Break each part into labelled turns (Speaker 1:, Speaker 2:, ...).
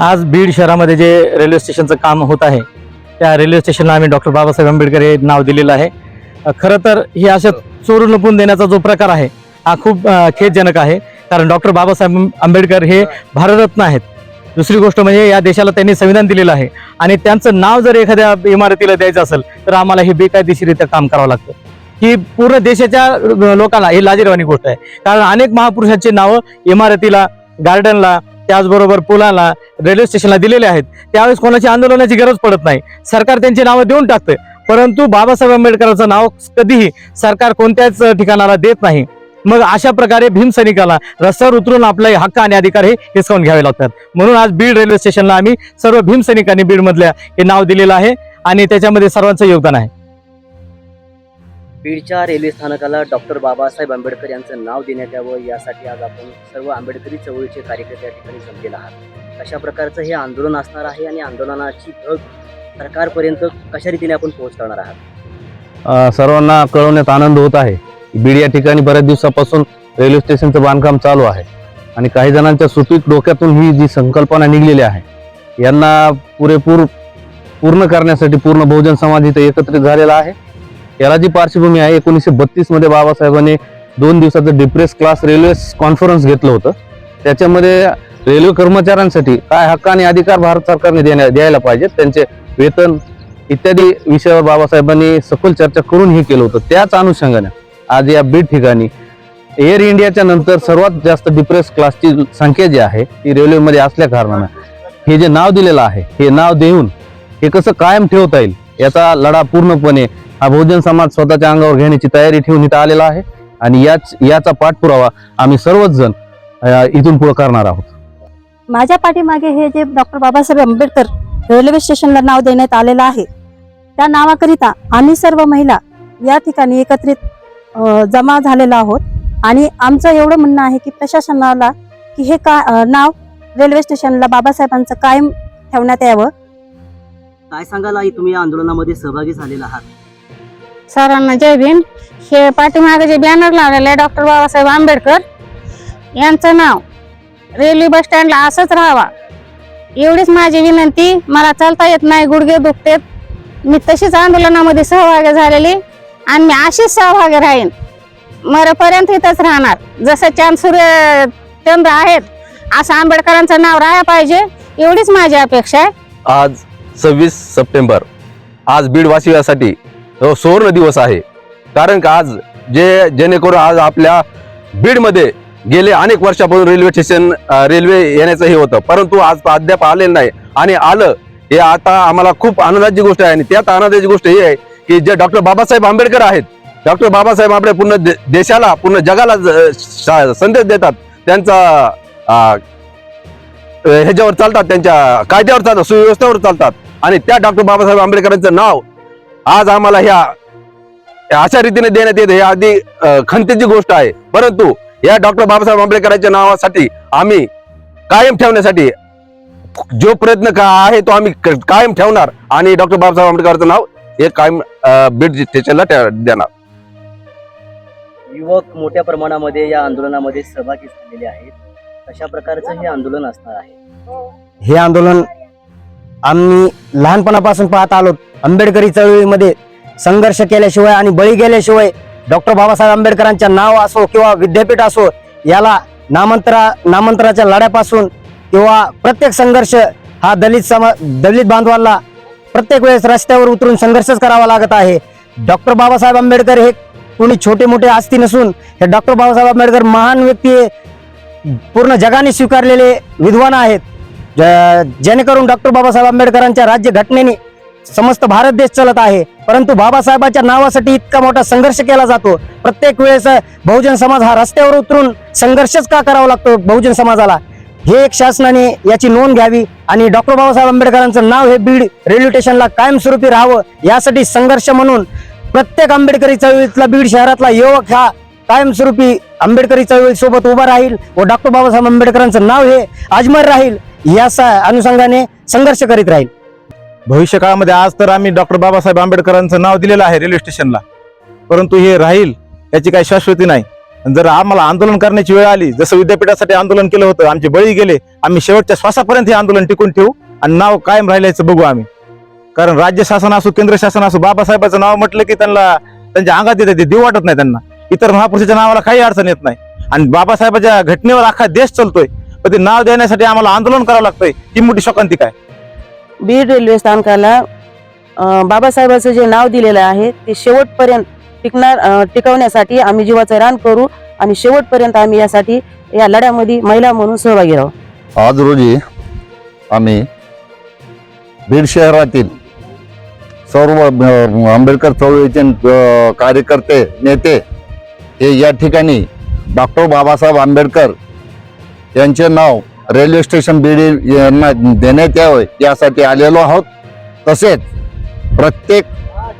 Speaker 1: आज बीड शहरामध्ये जे रेल्वे स्टेशनचं काम होत आहे त्या रेल्वे स्टेशनला आम्ही डॉक्टर बाबासाहेब आंबेडकर हे नाव दिलेलं आहे. खरं तर ही अशा चोरून लपून देण्याचा जो प्रकार आहे हा खूप खेदजनक आहे. कारण डॉक्टर बाबासाहेब आंबेडकर हे भारतरत्न आहेत. दुसरी गोष्ट म्हणजे या देशाला त्यांनी संविधान दिलेलं आहे. आणि त्यांचं नाव जर एखाद्या इमारतीला द्यायचं असेल तर आम्हाला हे बेकायदेशीरित्या काम करावं लागतं. ही पूर्ण देशाच्या लोकांना ही लाजीरवाणी गोष्ट आहे. कारण अनेक महापुरुषांची नावं इमारतीला गार्डनला त्याचबरोबर पुलाला रेल्वे स्टेशनला दिलेले आहेत. त्यावेळेस कोणाची आंदोलनाची गरज पडत नाही. सरकार त्यांची नावं देऊन टाकतं परंतु बाबासाहेब आंबेडकरांचं नाव कधीही सरकार कोणत्याच ठिकाणाला देत नाही. मग अशा प्रकारे भीमसैनिकाला रस्त्यावर उतरून आपले हक्क आणि अधिकार हे हिसकावून घ्यावे लागतात. म्हणून आज बीड रेल्वे स्टेशनला आम्ही सर्व भीमसैनिकांनी बीडमधल्या हे नाव दिलेलं आहे आणि त्याच्यामध्ये सर्वांचं योगदान आहे.
Speaker 2: बीडच्या रेल्वे स्थानकाला डॉक्टर बाबासाहेब आंबेडकर यांचं नाव देण्यात यावं यासाठी आज आपण सर्व आंबेडकरी चळवळीचे कार्यकर्ते या ठिकाणी जमलेले आहात. अशा प्रकारचं हे आंदोलन असणार आहे आणि आंदोलनाची धग सरकारपर्यंत कशा रीतीने आपण पोहोचवणार आहात?
Speaker 3: सर्वांना कळवण्यात आनंद होत आहे. बीड या ठिकाणी बऱ्याच दिवसापासून रेल्वे स्टेशनचं बांधकाम चालू आहे आणि काही जणांच्या सुपीक डोक्यातून ही जी संकल्पना निघलेली आहे यांना पुरेपूर पूर्ण करण्यासाठी पूर्ण बहुजन समाज इथे एकत्रित झालेला आहे. याला जी पार्श्वभूमी आहे एकोणीसशे बत्तीसमध्ये बाबासाहेबांनी दोन दिवसाचं डिप्रेस क्लास रेल्वे कॉन्फरन्स घेतलं होतं. त्याच्यामध्ये रेल्वे कर्मचाऱ्यांसाठी काय हक्क आणि अधिकार भारत सरकारने देण्या द्यायला पाहिजेत त्यांचे वेतन इत्यादी विषयावर बाबासाहेबांनी सखोल चर्चा करून हे केलं होतं. त्याच अनुषंगाने आज या बीड ठिकाणी एअर इंडियाच्या नंतर सर्वात जास्त डिप्रेस क्लासची संख्या जी आहे ती रेल्वेमध्ये असल्या कारणानं हे जे नाव दिलेलं आहे हे नाव देऊन हे कसं कायम ठेवता येईल याचा लढा पूर्णपणे हा बहुजन समाज स्वतःच्या अंगावर घेण्याची तयारी ठेवून इथं आलेला आहे. आणि याच याचा पाठपुरावा आम्ही सर्वच जण इथून पुढे करणार आहोत.
Speaker 4: माझ्या पाठीमागे हे जे डॉक्टर बाबासाहेब आंबेडकर रेल्वे स्टेशनला नाव देण्यात आलेलं आहे त्या नावाकरिता आम्ही सर्व महिला या ठिकाणी एकत्रित जमा झालेलो आहोत. आणि आमचं एवढं म्हणणं आहे की प्रशासनाला की हे का नाव रेल्वे स्टेशनला बाबासाहेबांचं कायम ठेवण्यात यावं.
Speaker 2: काय सांगाल आई? तुम्ही या आंदोलनामध्ये सहभागी झालेला आहात.
Speaker 5: सरांना जय भीम. हे पाठीमागे जे बॅनर लावलेले आहे डॉक्टर बाबासाहेब आंबेडकर यांचं नाव रेल्वे बस स्टँडला असंच राहावा. एवढीच माझी विनंती मला चालता येत नाही गुडघे दुखतेत. मी तशीच आंदोलनामध्ये सहभागी झालेली आणि मी अशीच सहभागी राहीन. मरेपर्यंत इथंच राहणार. जसं चांद सूर्य चंद्र आहेत असं आंबेडकरांचं नाव राहायला पाहिजे. एवढीच माझी अपेक्षा आहे.
Speaker 6: आज सव्वीस सप्टेंबर. आज बीड वासियासाठी सुवर्ण दिवस आहे. कारण का आज जे जेणेकरून आज आपल्या बीडमध्ये गेले अनेक वर्षापासून रेल्वे स्टेशन रेल्वे येण्याचं हे होतं. परंतु आज अद्याप आलेलं नाही. आणि आलं हे आता आम्हाला खूप आनंदाची गोष्ट आहे. आणि त्यात आनंदाची गोष्ट ही आहे की जे डॉक्टर बाबासाहेब आंबेडकर आहेत डॉक्टर बाबासाहेब आपल्या पूर्ण देशाला पूर्ण जगाला संदेश देतात. त्यांचा ह्याच्यावर चालतात त्यांच्या कायद्यावर चालतात सुव्यवस्थेवर चालतात. आणि त्या डॉक्टर बाबासाहेब आंबेडकरांचं नाव आज आम्हाला ह्या अशा रीतीने देण्यात येते. हे अगदी अ, खंतीची गोष्ट आहे. परंतु या डॉक्टर बाबासाहेब आंबेडकरांच्या नावासाठी आम्ही कायम ठेवण्यासाठी जो प्रयत्न का आहे तो आम्ही कायम ठेवणार आणि डॉक्टर बाबासाहेब आंबेडकरांचं नाव हे कायम बीड स्टेशनला देणार.
Speaker 2: युवक मोठ्या प्रमाणामध्ये या आंदोलनामध्ये सहभागी झालेले आहेत. कशा प्रकारचं हे आंदोलन असणार आहे?
Speaker 7: हे आंदोलन आम्ही लहानपणापासून पाहत आलो. आंबेडकरी चळवळीमध्ये संघर्ष केल्याशिवाय आणि बळी गेल्याशिवाय डॉक्टर बाबासाहेब आंबेडकरांच्या नाव असो किंवा विद्यापीठ असो याला नामांतरा नामांतराच्या लढ्यापासून किंवा प्रत्येक संघर्ष हा दलित समा दलित बांधवांना प्रत्येक वेळेस रस्त्यावर उतरून संघर्षच करावा लागत आहे. डॉक्टर बाबासाहेब आंबेडकर हे कोणी छोटे मोठे आस्ती नसून हे डॉक्टर बाबासाहेब आंबेडकर महान व्यक्ती पूर्ण जगाने स्वीकारलेले विद्वान आहेत. जेणेकरून डॉक्टर बाबासाहेब आंबेडकरांच्या राज्यघटनेने समस्त भारत देश चलत आहे. परंतु बाबासाहेबांच्या नावासाठी इतका मोठा संघर्ष केला जातो. प्रत्येक वेळेस बहुजन समाज हा रस्त्यावर उतरून संघर्षच का करावा लागतो बहुजन समाजाला? हे एक शासनाने याची नोंद घ्यावी आणि डॉक्टर बाबासाहेब आंबेडकरांचं नाव हे बीड रेल्वे स्टेशनला कायमस्वरूपी राहावं यासाठी संघर्ष म्हणून प्रत्येक आंबेडकरी चळवळीतला बीड शहरातला युवक हा कायमस्वरूपी आंबेडकरी चळवळी सोबत उभा राहील व डॉक्टर बाबासाहेब आंबेडकरांचं नाव हे अजमर राहील. या अनुषंगाने संघर्ष करीत राहील.
Speaker 8: भविष्य काळामध्ये आज तर आम्ही डॉक्टर बाबासाहेब आंबेडकरांचं नाव दिलेलं आहे रेल्वे स्टेशनला. परंतु हे राहील याची काही शाश्वती नाही. जर आम्हाला आंदोलन करण्याची वेळ आली जसं विद्यापीठासाठी आंदोलन केलं होतं आमचे बळी गेले आम्ही शेवटच्या श्वासापर्यंत हे आंदोलन टिकून ठेवू आणि नाव कायम राहिल्याचं बघू आम्ही. कारण राज्य शासन असो केंद्र शासन असो बाबासाहेबाचं नाव म्हटलं की त्यांना त्यांच्या अंगात येते ते देऊ वाटत नाही त्यांना. इतर महापुरुषाच्या नावाला काही अडचण येत नाही. आणि बाबासाहेबाच्या घटनेवर अख्खा देश चालतोय. पण ते नाव देण्यासाठी आम्हाला आंदोलन करावं लागतंय. ही मोठी शोकांतिक आहे.
Speaker 9: बीड रेल्वे स्थानकाला अं, बाबासाहेबाचं जे नाव दिलेलं आहे ते शेवटपर्यंत टिकणार अं, टिकवण्यासाठी आम्ही जीवाचं रान करू आणि शेवटपर्यंत आम्ही यासाठी या लढ्यामध्ये महिला म्हणून सहभागी राहू.
Speaker 10: आज रोजी आम्ही बीड शहरातील सर्व अ, आंबेडकर चळवळीचे अ, कार्यकर्ते नेते हे या ठिकाणी डॉक्टर बाबासाहेब आंबेडकर यांचे नाव रेल्वे स्टेशन बीडी यांना देण्यात यावे यासाठी आलेलो आहोत. तसेच प्रत्येक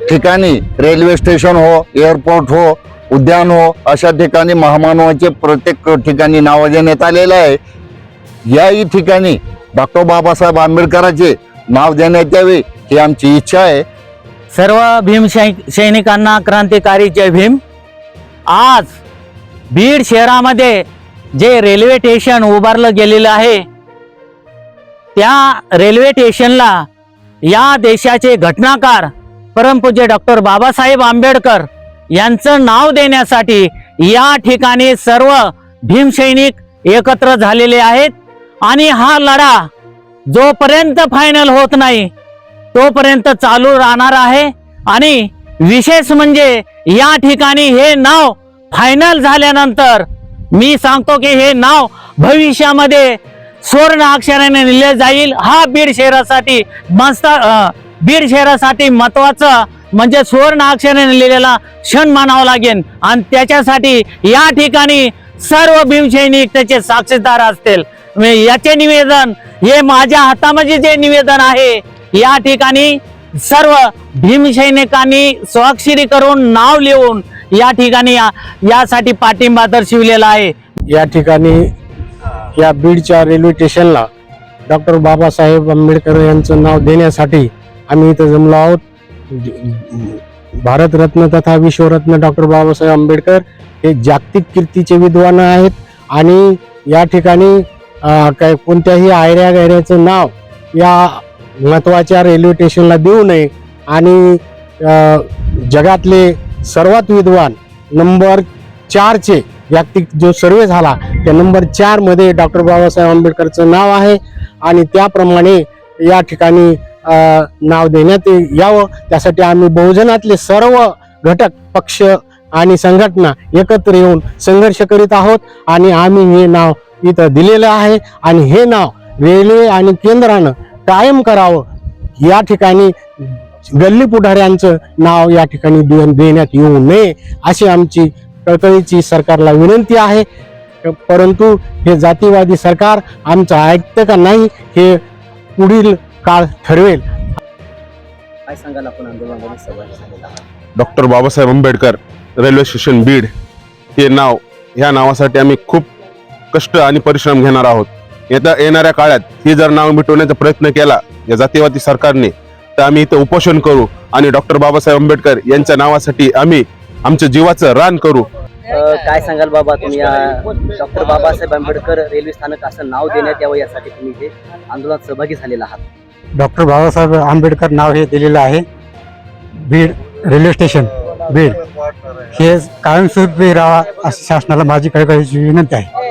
Speaker 10: ठिकाणी रेल्वे स्टेशन हो एअरपोर्ट हो उद्यान हो अशा ठिकाणी महामानवाचे प्रत्येक ठिकाणी नाव देण्यात आलेलं आहे. याही ठिकाणी डॉक्टर बाबासाहेब आंबेडकरांचे नाव देण्यात यावे ही आमची इच्छा आहे.
Speaker 11: सर्व भीम सैनिकांना क्रांतिकारी जय भीम. आज बीड शहरामध्ये जे रेल्वे स्टेशन उभारलं गेलेलं आहे त्या रेल्वे स्टेशनला या देशाचे घटनाकार परमपूज्य डॉक्टर बाबासाहेब आंबेडकर यांचं नाव देण्यासाठी या ठिकाणी सर्व भीमसैनिक एकत्र झालेले आहेत. आणि हा लढा जोपर्यंत फायनल होत नाही तोपर्यंत चालू राहणार आहे. आणि विशेष म्हणजे या ठिकाणी हे नाव फायनल झाल्यानंतर मी सांगतो की हे नाव भविष्यामध्ये सुवर्ण अक्षराने लिहिले जाईल. हा बीड शहरासाठी मस्त बीड शहरासाठी महत्वाचं म्हणजे सुवर्ण अक्षराने लिहिलेला क्षण मानावा लागेल. आणि त्याच्यासाठी या ठिकाणी सर्व भीमसैनिक त्याचे साक्षीदार असतील. याचे निवेदन हे माझ्या हातामध्ये जे निवेदन आहे या ठिकाणी सर्व भीमसैनिकांनी स्वाक्षरी करून नाव लिहून या ठिकाणी या- यासाठी पाठिंबा दर्शविलेला आहे.
Speaker 12: या ठिकाणी या बीडच्या रेल्वे स्टेशनला डॉक्टर बाबासाहेब आंबेडकर यांचं नाव देण्यासाठी आम्ही इथं जमलो आहोत. भारतरत्न तथा विश्वरत्न डॉक्टर बाबासाहेब आंबेडकर हे जागतिक कीर्तीचे विद्वान आहेत आणि या ठिकाणी काय कोणत्याही आयऱ्या गैऱ्याचं नाव या महत्त्वाच्या रेल्वे स्टेशनला देऊ नये आणि जगातले सर्वात विद्वान नंबर चारचे जागतिक जो सर्वे झाला त्या नंबर चारमध्ये डॉक्टर बाबासाहेब आंबेडकरचं नाव आहे आणि त्याप्रमाणे या ठिकाणी नाव देण्यात यावं. त्यासाठी आम्ही बहुजनातले सर्व घटक पक्ष आणि संघटना एकत्र येऊन संघर्ष करीत आहोत आणि आम्ही हे नाव इथं दिलेलं आहे आणि हे नाव रेल्वे आणि केंद्रानं कायम करावं. या ठिकाणी गल्ली पुढाऱ्यांचं नाव या ठिकाणी देण्यात येऊ नये अशी आमची कळकळीची सरकारला विनंती आहे. परंतु हे जातीवादी सरकार आमचं ऐकतं का नाही हे पुढील काळ ठरवेल.
Speaker 2: काय सांगाल आपण
Speaker 13: doctor Babasaheb Ambedkar railway station Beed हे नाव ह्या नावासाठी आम्ही खूप कष्ट आणि परिश्रम घेणार आहोत. येत्या येणाऱ्या काळात ही जर नाव मिटवण्याचा प्रयत्न केला या जातीवादी सरकारने तर आम्ही इथं उपोषण करू आणि डॉक्टर बाबासाहेब आंबेडकर यांच्या नावासाठी आम्ही आमच्या जीवाचं रान करू.
Speaker 2: काय सांगाल बाबा तुम्ही या डॉक्टर बाबासाहेब आंबेडकर रेल्वे स्थानक असं नाव देण्यात यावं यासाठी तुम्ही इथे आंदोलनात सहभागी झालेला आहात?
Speaker 12: डॉक्टर बाबासाहेब आंबेडकर नाव हे दिलेलं आहे. Beed railway station Beed. हे कायमस्वरूपी राहा अशी शासनाला माझी कळकळीची विनंती आहे.